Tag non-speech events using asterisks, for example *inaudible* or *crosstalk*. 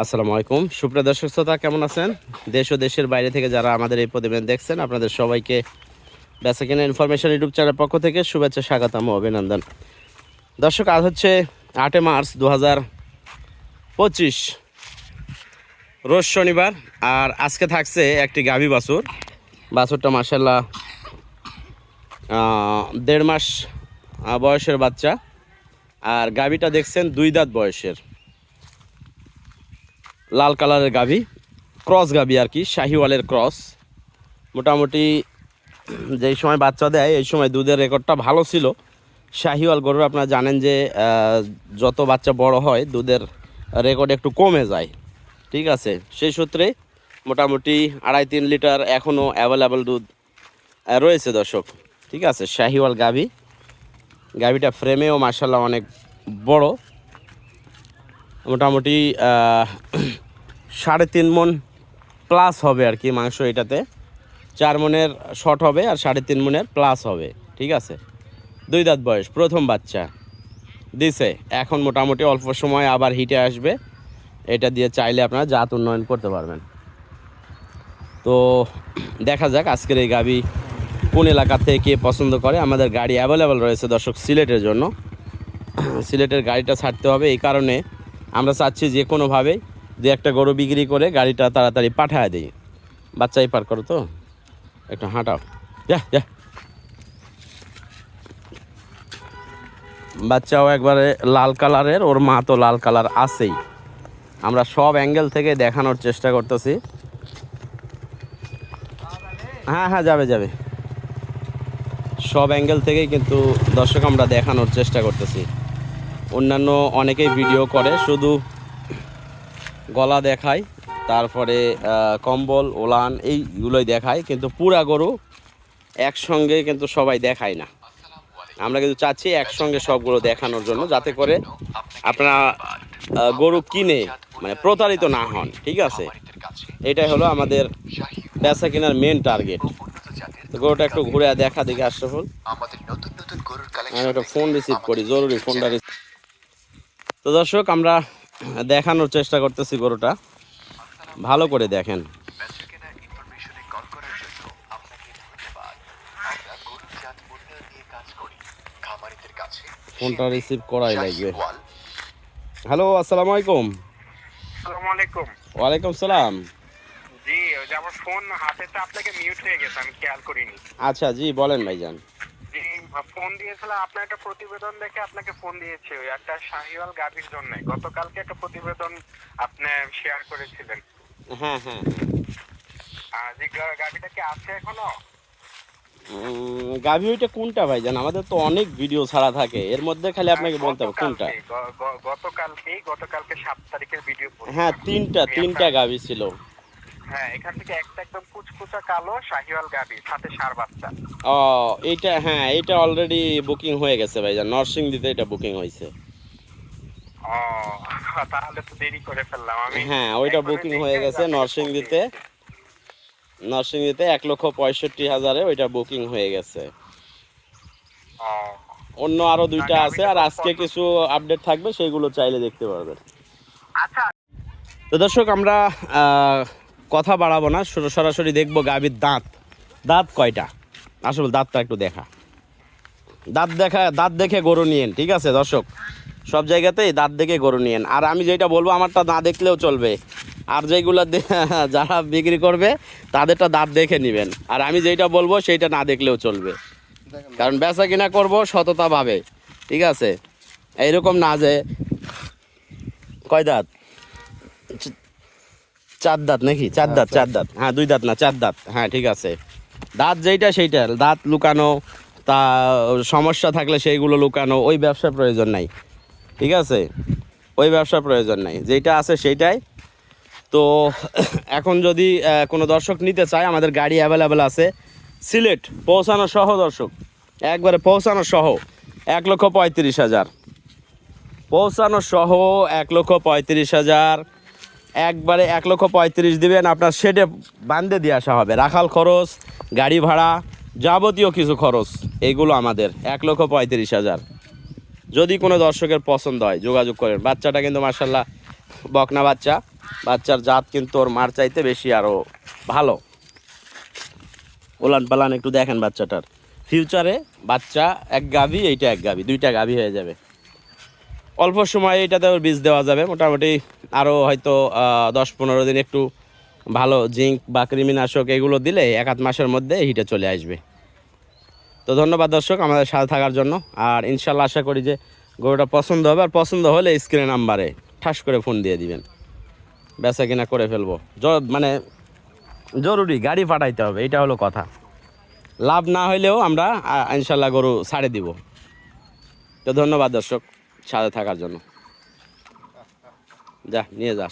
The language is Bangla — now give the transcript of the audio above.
আসসালামু আলাইকুম। সুপ্রিয় দর্শক শ্রোতা, কেমন আছেন? দেশ ও দেশের বাইরে থেকে যারা আমাদের এই প্রতিবেদন দেখছেন, আপনাদের সবাইকে বেসাকিনা ইনফরমেশন ইউটিউব চ্যানেল পক্ষ থেকে শুভেচ্ছা, স্বাগতম, অভিনন্দন। দর্শক, আজ হচ্ছে আটে মার্চ দু হাজার পঁচিশ, রোজ শনিবার, আর আজকে থাকছে একটি গাভী বাছুর। বাছুরটা মাসাল্লাহ দেড় মাস বয়সের বাচ্চা। আর গাভীটা দেখছেন দুই দাঁত বয়সের। লাল কালারের গাভী, ক্রস গাভী আর কি, শাহিওয়ালের ক্রস। মোটামুটি যেই সময় বাচ্চা দেয়, এই সময় দুধের রেকর্ডটা ভালো ছিল। শাহিওয়াল গরুর আপনারা জানেন যে যত বাচ্চা বড় হয়, দুধের রেকর্ড একটু কমে যায়। ঠিক আছে? সেই সূত্রে মোটামুটি আড়াই তিন লিটার এখনও অ্যাভেলেবেল দুধ রয়েছে দর্শক। ঠিক আছে? শাহিওয়াল গাভী। গাভীটা ফ্রেমেও মার্শাল্লাহ অনেক বড়। মোটামুটি সাড়ে তিন মন প্লাস হবে আর কি মাংস এটাতে। চার মনের শর্ট হবে আর সাড়ে তিন মনের প্লাস হবে, ঠিক আছে? দুই দাঁত বয়স, প্রথম বাচ্চা। দিছে, এখন মোটামুটি অল্প সময় আবার হিটে আসবে। এটা দিয়ে চাইলে আপনারা জাত উন্নয়ন করতে পারবেন। তো দেখা যাক আজকের এই গাবি কোন এলাকা থেকে কে পছন্দ করে। আমাদের গাড়ি অ্যাভেলেবেল রয়েছে দর্শক সিলেটের জন্য। সিলেটের গাড়িটা ছাড়তে হবে এই কারণে আমরা চাচ্ছি যে কোনোভাবে দু একটা গরু বিক্রি করে গাড়িটা তাড়াতাড়ি পাঠায় দিই। বাচ্চাই পার করো তো? একটু হাঁটাও। যা যা। বাচ্চাও একবারে লাল কালারের, ওর মা তো লাল কালার আছেই। আমরা সব অ্যাঙ্গেল থেকে দেখানোর চেষ্টা করতেছি। হ্যাঁ হ্যাঁ যাবে যাবে। সব অ্যাঙ্গেল থেকেই কিন্তু দর্শক আমরা দেখানোর চেষ্টা করতেছি। অন্যান্য অনেকেই ভিডিও করে শুধু গলা দেখায় তারপরে কম্বল ওলান এইগুলোই দেখায় কিন্তু পুরা গরু একসঙ্গে কিন্তু সবাই দেখায় না। আমরা কিন্তু চাচ্ছি একসঙ্গে সবগুলো দেখানোর জন্য যাতে করে আপনারা গরু কিনে মানে প্রতারিত না হন ঠিক আছে? এটাই হলো আমাদের বেচা কেনার মেন টার্গেট গরুটা একটু ঘুরে দেখা দেখি আশরাফুল আমি একটা ফোন রিসিভ করি জরুরি ফোনটা তো দর্শক আমরা দেখানোর চেষ্টা করতেছি গরুটা। ভালো করে দেখেন। ফোনটা রিসিভ করাই লাগবে। হ্যালো আসসালামু আলাইকুম আসসালামু আলাইকুম ওয়ালাইকুম সালাম। জি ওই যে আমার ফোন আপনাকে মিউট হয়ে গেছে আমি খেয়াল করিনি। আচ্ছা জি বলেন ভাইজান। ফোন দিয়েছিলাম আপনার একটা প্রতিবেদন দেখে আপনাকে ফোন দিয়েছি ওই একটা শাহিওয়াল গাভীর জন্য। গতকালকে একটা প্রতিবেদন আপনি শেয়ার করেছিলেন। হ্যাঁ হ্যাঁ যে গাভীটা কি আছে এখনও? গাভী ওইটা কোনটা ভাইজান? আমাদের তো অনেক ভিডিও ছাড়া থাকে। এর মধ্যে খালি আপনাকে বলতে হবে কোনটা? গতকালকে, গতকালকে সাত তারিখের ভিডিও হ্যাঁ তিনটা তিনটা গাভী ছিল। হ্যাঁ এখান থেকে একটা একদম কুচকুচা কালো শাহিওয়াল গাভী সাথে সার বাচ্চা। ও এইটা হ্যাঁ এইটা অলরেডি বুকিং হয়ে গেছে ভাইজান। নরসিংদীতে এটা বুকিং হয়েছে। ও তাহলে তো দেরি করে ফেললাম। আমি হ্যাঁ ওইটা বুকিং হয়ে গেছে নরসিংদীতে। নরসিংদীতে এক লক্ষ পঁয়ষট্টি হাজারে ওইটা বুকিং হয়ে গেছে। অন্য আরও দুইটা আছে আর আজকে কিছু আপডেট থাকবে সেগুলো চাইলে দেখতে পারবেন। আচ্ছা। তো দর্শক আমরা কথা বাড়াবো না সরাসরি দেখব গাভীর দাঁত। দাঁত কয়টা? আসলে দাঁতটা একটু দেখা। দাঁত দেখা, দাঁত দেখে গরু নিয়েন, ঠিক আছে দর্শক? সব জায়গাতেই দাঁত দেখে গরু নিয়েন। আর আমি যেটা বলব, আমারটা না দেখলেও চলবে। আর যেগুলো *laughs* যারা বিক্রি করবে, তাদেরটা দাঁত দেখে নেবেন। আর আমি যেটা বলব, সেইটা না দেখলেও চলবে। কারণ বেচা কিনা করব সততাভাবে, ঠিক আছে? এইরকম না যে কয় দাঁত? চার দাঁত নাকি? চার দাঁত চার দাঁত। হ্যাঁ দুই দাঁত না চার দাঁত। হ্যাঁ ঠিক আছে। দাঁত যেইটা সেইটা। দাঁত লুকানো তা সমস্যা থাকলে সেইগুলো লুকানো ওই ব্যবসার প্রয়োজন নাই। ঠিক আছে? ওই ব্যবসার প্রয়োজন নাই। যেইটা আছে সেইটাই। তো এখন যদি কোনো দর্শক নিতে চায় আমাদের গাড়ি অ্যাভেলেবেল আছে। সিলেট পৌঁছানো সহ দর্শক। একবারে পৌঁছানো সহ এক লক্ষ পঁয়ত্রিশ হাজার। পৌঁছানো সহ এক লক্ষ পঁয়ত্রিশ হাজার। একবারে এক লক্ষ পঁয়ত্রিশ দিবেন, আপনার শেডে বান্ধে দিয়ে আসা হবে। রাখাল খরচ, গাড়ি ভাড়া, যাবতীয় কিছু খরচ এইগুলো আমাদের, এক লক্ষ পঁয়ত্রিশ হাজার। যদি কোনো দর্শকের পছন্দ হয়, যোগাযোগ করেন। বাচ্চাটা কিন্তু মার্শাল্লাহ বকনা বাচ্চা। বাচ্চার জাত কিন্তু ওর মার চাইতে বেশি আরও ভালো। ওলান পালান একটু দেখেন বাচ্চাটার। ফিউচারে বাচ্চা এক গাভি, এইটা এক গাভি, দুইটা গাভি হয়ে যাবে। অল্প সময়ে এটাতে বীজ দেওয়া যাবে। মোটামুটি আরও হয়তো দশ পনেরো দিন একটু ভালো জিঙ্ক বা কৃমিনাশক এগুলো দিলে এক আধ মাসের মধ্যে হিটে চলে আসবে। তো ধন্যবাদ দর্শক আমাদের সাথে থাকার জন্য। আর ইনশাল্লাহ আশা করি যে গরুটা পছন্দ হবে। আর পছন্দ হলে স্ক্রিনে নাম্বারে ঠাস করে ফোন দিয়ে দিবেন। বেচা কিনা করে ফেলব। জ- মানে জরুরি, গাড়ি পাঠাইতে হবে, এটা হলো কথা। লাভ না হইলেও আমরা ইনশাল্লাহ গরু ছাড়ে দিব। তো ধন্যবাদ দর্শক। সাথে থাকার জন্য। যা নিয়ে যা